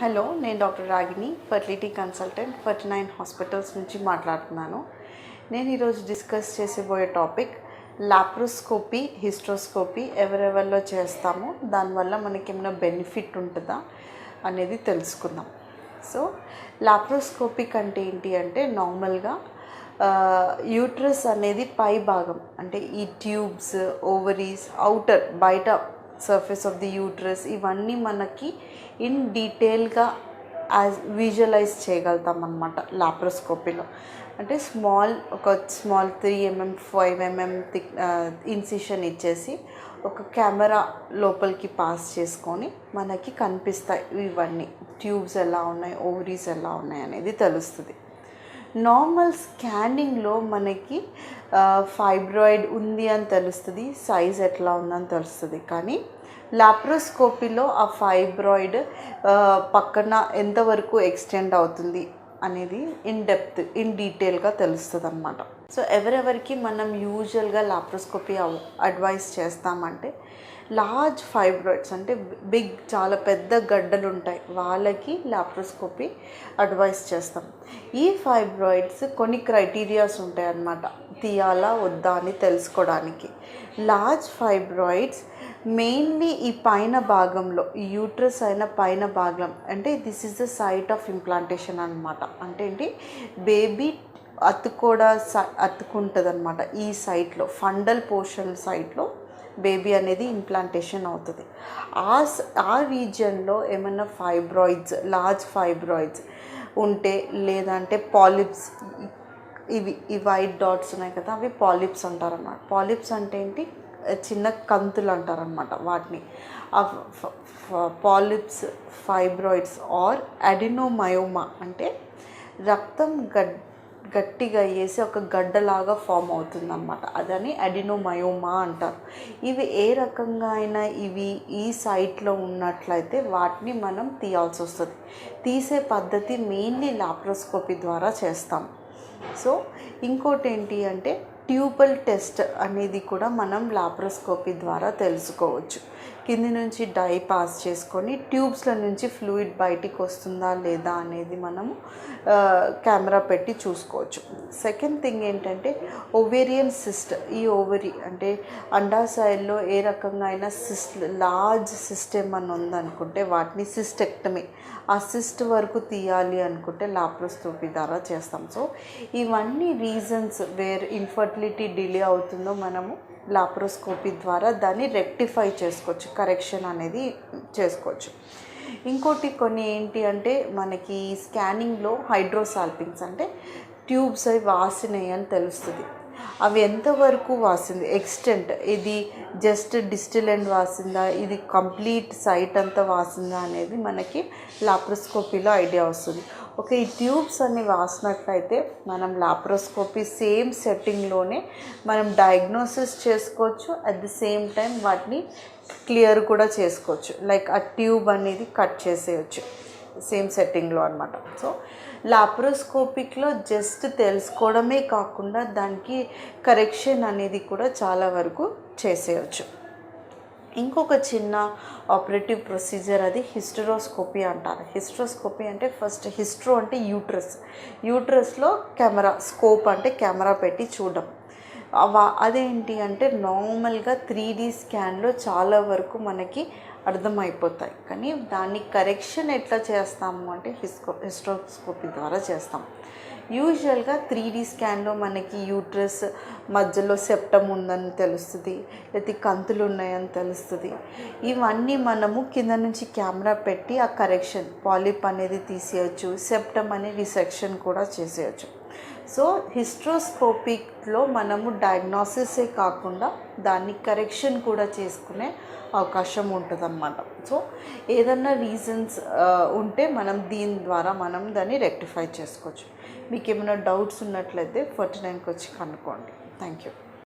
Hello నేను doctor Ragini fertility consultant forty nine hospitals నుంచి మాట్లాడుతున్నాను. నేను ఈరోజు డిస్కస్ చేసేబోయే టాపిక్ లాప్రోస్కోపీ హిస్ట్రోస్కోపీ ఎవరెవరిలో చేస్తామో దానివల్ల మనకి ఏమైనా బెనిఫిట్ ఉంటుందా అనేది తెలుసుకుందాం. సో లాప్రోస్కోపిక్ అంటే ఏంటి అంటే నార్మల్గా యూట్రస్ అనేది పై భాగం అంటే ఈ ట్యూబ్స్ ఓవరీస్ అవుటర్ బయట సర్ఫేస్ ఆఫ్ ది యూట్రస్ ఇవన్నీ మనకి ఇన్ డీటెయిల్గా యాజ్ విజువలైజ్ చేయగలుగుతాం అనమాట లాప్రోస్కోపీలో అంటే స్మాల్ ఒక small three MM five MM thick incision ఇచ్చేసి ఒక కెమెరా లోపలికి పాస్ చేసుకొని మనకి కనిపిస్తాయి ఇవన్నీ. ట్యూబ్స్ ఎలా ఉన్నాయి ఓవరీస్ ఎలా ఉన్నాయి అనేది తెలుస్తుంది. నార్మల్ స్కానింగ్లో మనకి ఫైబ్రాయిడ్ ఉంది అని తెలుస్తుంది సైజ్ ఎట్లా ఉందని తెలుస్తుంది. కానీ లాప్రోస్కోపీలో ఆ ఫైబ్రాయిడ్ పక్కన ఎంతవరకు ఎక్స్టెండ్ అవుతుంది? అనేది ఇన్ డెప్త్ ఇన్ డీటెయిల్గా తెలుస్తుంది అనమాట సో ఎవరెవరికి మనం యూజువల్గా లాప్రోస్కోపీ అడ్వైస్ చేస్తామంటే లార్జ్ ఫైబ్రాయిడ్స్ అంటే బిగ్ చాలా పెద్ద గడ్డలు ఉంటాయి వాళ్ళకి లాప్రోస్కోపీ అడ్వైస్ చేస్తాం. ఈ ఫైబ్రాయిడ్స్ కొన్ని క్రైటీరియాస్ ఉంటాయి అన్నమాట తీయాలా వద్దా అని తెలుసుకోవడానికి. లార్జ్ ఫైబ్రాయిడ్స్ మెయిన్లీ ఈ పైన భాగంలో యూట్రస్ అయిన పైన భాగం అంటే this is the site of implantation అనమాట అంటే ఏంటి? బేబీ అతుకోడ అతుకుంటుంది అనమాట ఈ సైట్లో ఫండల్ పోర్షన్ సైట్లో బేబీ అనేది ఇంప్లాంటేషన్ అవుతుంది. ఆ ఆ రీజియన్లో ఏమైనా ఫైబ్రాయిడ్స్ లార్జ్ ఫైబ్రాయిడ్స్ ఉంటే లేదంటే పాలిప్స్ ఇవి ఈ వైట్ డాట్స్ ఉన్నాయి కదా అవి పాలిప్స్ అంటారన్నమాట. పాలిప్స్ అంటే ఏంటి? చిన్న కంతులు అంటారనమాట వాటిని. పాలిప్స్ ఫైబ్రాయిడ్స్ ఆర్ అడినోమయోమా అంటే రక్తం గడ్ గట్టిగా వేసి ఒక గడ్డలాగా ఫామ్ అవుతుందన్నమాట. అదని అడినోమయోమా అంటారు. ఇవి ఏ రకంగా అయినా ఇవి ఈ సైట్లో ఉన్నట్లయితే వాటిని మనం తీయాల్సి వస్తుంది. తీసే పద్ధతి మెయిన్లీ లాప్రోస్కోపీ ద్వారా చేస్తాం. సో ఇంకోటి ఏంటి అంటే ట్యూబల్ టెస్ట్ అనేది కూడా మనం లాప్రోస్కోపీ ద్వారా తెలుసుకోవచ్చు. కింది నుంచి డై పాస్ చేసుకొని ట్యూబ్స్ల నుంచి ఫ్లూయిడ్ బయటికి వస్తుందా లేదా అనేది మనము కెమెరా పెట్టి చూసుకోవచ్చు. సెకండ్ థింగ్ ఏంటంటే ఓవేరియన్ సిస్ట్ ఈ ఓవరీ అంటే అండాశయంలో ఏ రకంగా అయినా సిస్ట్ లార్జ్ సిస్టమ్ అని ఉందనుకుంటే వాటిని సిస్టెక్టమీ ఆ సిస్ట్ వరకు తీయాలి అనుకుంటే లాప్రోస్కోపీ ద్వారా చేస్తాం. సో ఇవన్నీ రీజన్స్ వేర్ ఇన్ఫర్టిలిటీ డిలే అవుతుందో మనము లాప్రోస్కోపీ ద్వారా దాన్ని రెక్టిఫై చేసుకోవచ్చు. కరెక్షన్ అనేది చేసుకోవచ్చు. ఇంకోటి కొన్ని ఏంటి అంటే మనకి స్కానింగ్లో హైడ్రోసాల్పింగ్స్ అంటే ట్యూబ్స్ అవి వాసినాయి అని తెలుస్తుంది. అవి ఎంతవరకు వాసింది? ఎక్స్టెంట్ ఇది జస్ట్ డిస్టిల్ ఎండ్ వాసిందా? ఇది కంప్లీట్ సైట్ అంతా వాసిందా అనేది మనకి లాప్రోస్కోపీలో ఐడియా వస్తుంది. ఓకే ఈ ట్యూబ్స్ అన్ని వాసినట్లయితే మనం లాప్రోస్కోపీ సేమ్ సెట్టింగ్లోనే మనం డయాగ్నోసిస్ చేసుకోవచ్చు. అట్ ది సేమ్ టైం వాటిని క్లియర్ కూడా చేసుకోవచ్చు. లైక్ ఆ ట్యూబ్ అనేది కట్ చేసేయచ్చు. సేమ్ సెట్టింగ్లో అనమాట సో లాప్రోస్కోపిక్లో జస్ట్ తెలుసుకోవడమే కాకుండా దానికి కరెక్షన్ అనేది కూడా చాలా వరకు చేసేయచ్చు. ఇంకొక చిన్న ఆపరేటివ్ ప్రొసీజర్ అది హిస్టరోస్కోపీ అంటారు. హిస్టరోస్కోపీ అంటే ఫస్ట్ హిస్ట్రో అంటే యూట్రస్ యూట్రస్లో కెమెరా స్కోప్ అంటే కెమెరా పెట్టి చూడడం. అదేంటి అంటే నార్మల్గా త్రీ డీ స్కాన్లో చాలా వరకు మనకి అర్థమైపోతాయి. కానీ దాన్ని కరెక్షన్ ఎట్లా చేస్తాము అంటే హిస్కో హిస్ట్రోస్కోపీ ద్వారా చేస్తాం. యూజువల్గా త్రీ డీ స్కాన్లో మనకి యూట్రస్ మధ్యలో సెప్టమ్ ఉందని తెలుస్తుంది లేకపోతే కంతులు ఉన్నాయని తెలుస్తుంది. ఇవన్నీ మనము కింద నుంచి కెమెరా పెట్టి ఆ కరెక్షన్ పాలిప్ అనేది తీసేయచ్చు సెప్టమ్ అనే రిసెక్షన్ కూడా చేసేయచ్చు. సో హిస్ట్రోస్కోపిక్లో మనము డయాగ్నోసిసే కాకుండా దాన్ని కరెక్షన్ కూడా చేసుకునే అవకాశం ఉంటుంది అన్నమాట సో ఏదన్నా రీజన్స్ ఉంటే మనం దీని ద్వారా మనం దాన్ని రెక్టిఫై చేసుకోవచ్చు. మీకు ఏమైనా డౌట్స్ ఉన్నట్లయితే ఫార్టీ నైన్కి వచ్చి కనుక్కోండి. Thank you.